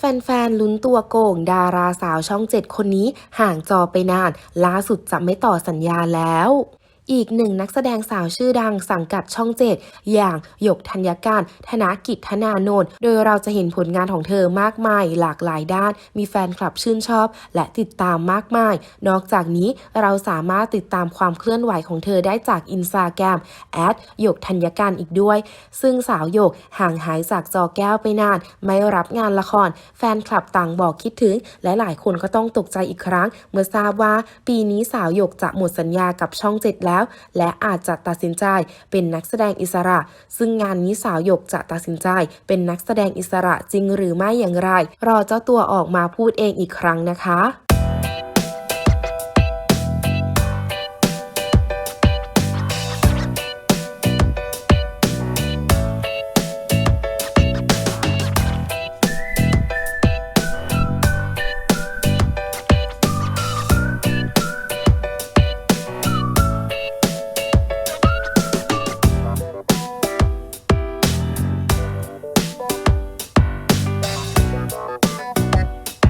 แฟนๆ ลุ้นตัวโก่งดาราสาวช่องเจ็ดคนนี้ห่างจอไปนาน ล่าสุดจะไม่ต่อสัญญาแล้ว อีกหนึ่งนักแสดงสาวชื่อดังสังกัดช่องเจ็ดอย่างหยกธัญการธนกิจธนาโนนโดยเราจะเห็นผลงานของเธอมากมายหลากหลายด้าน มีแฟนคลับชื่นชอบ และติดตามมากมาย นอกจากนี้เราสามารถติดตามความเคลื่อนไหวของเธอได้จากอินสตาแกรมแอดหยกธัญการอีกด้วย ซึ่งสาวหยกห่างหายจากจอแก้วไปนาน ไม่รับงานละคร แฟนคลับต่างบอกคิดถึง และหลายคนก็ต้องตกใจอีกครั้ง เมื่อทราบว่าปีนี้สาวหยกจะหมดสัญญากับช่องเจ็ดแล้วแล้ว และอาจจะตัดสินใจเป็นนักแสดงอิสระ ซึ่งงานนี้สาวหยกจะตัดสินใจเป็นนักแสดงอิสระจริงหรือไม่อย่างไร รอเจ้าตัวออกมาพูดเองอีกครั้งนะคะ